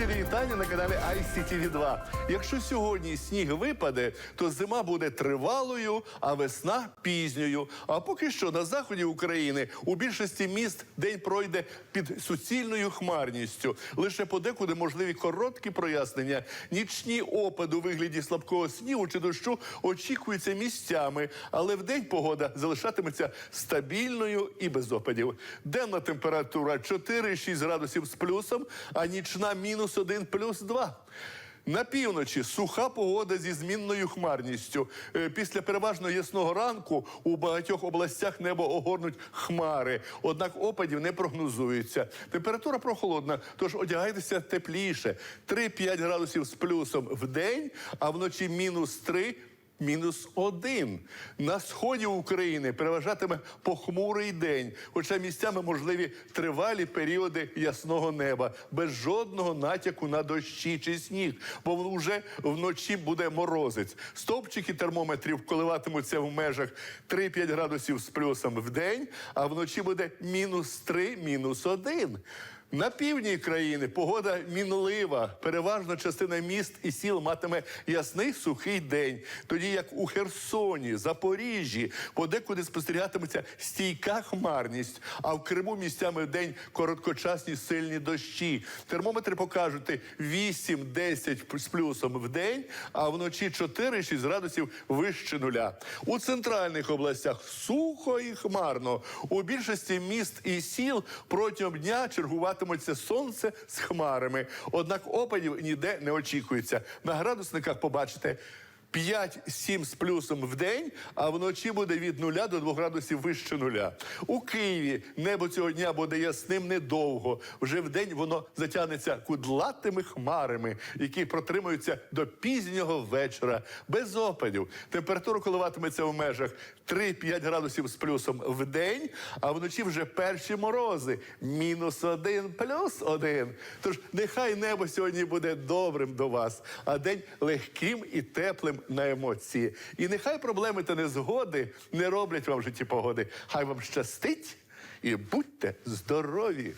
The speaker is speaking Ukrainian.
вітання на каналі ICTV 2 Якщо сьогодні сніг випаде, то зима буде тривалою, а весна пізньою. А поки що на заході України у більшості міст день пройде під суцільною хмарністю. Лише подекуди можливі короткі прояснення. Нічні опади у вигляді слабкого снігу чи дощу очікуються місцями, але вдень погода залишатиметься стабільною і без опадів. Денна температура 4-6 градусів з плюсом, а нічна мінус 1 плюс 2. На півночі суха погода зі змінною хмарністю. Е, Після переважно ясного ранку у багатьох областях небо огорнуть хмари. Однак опадів не прогнозується. Температура прохолодна, тож одягайтеся тепліше. 3-5 градусів з плюсом в день, а вночі мінус 3 Мінус один на сході України переважатиме похмурий день, хоча місцями можливі тривалі періоди ясного неба, без жодного натяку на дощі чи сніг, бо вже вночі буде морозець. Стовпчики термометрів коливатимуться в межах 3-5 градусів з плюсом в день, а вночі буде мінус 3, мінус 1. На півдні країни погода мінлива. Переважно частина міст і сіл матиме ясний сухий день. Тоді як у Херсоні, Запоріжжі, подекуди спостерігатиметься стійка хмарність, а в Криму місцями в день короткочасні сильні дощі. Термометри покажуть 8-10 з плюсом в день, а вночі 4-6 градусів вище нуля. У центральних областях сухо і хмарно. У більшості міст і сіл протягом дня чергуватиметься сонце з хмарами. Однак опадів ніде не очікується. На градусниках побачите. 5-7 з плюсом в день, а вночі буде від 0 до 2 градусів вище нуля. У Києві небо цього дня буде ясним недовго. Вже в день воно затягнеться кудлатими хмарами, які протримуються до пізнього вечора, без опадів. Температура коливатиметься в межах 3-5 градусів з плюсом в день, а вночі вже перші морози. Мінус один, плюс один. Тож нехай небо сьогодні буде добрим до вас, а день легким і теплим на емоції. І нехай проблеми та незгоди не роблять вам в житті погоди. Хай вам щастить і будьте здорові!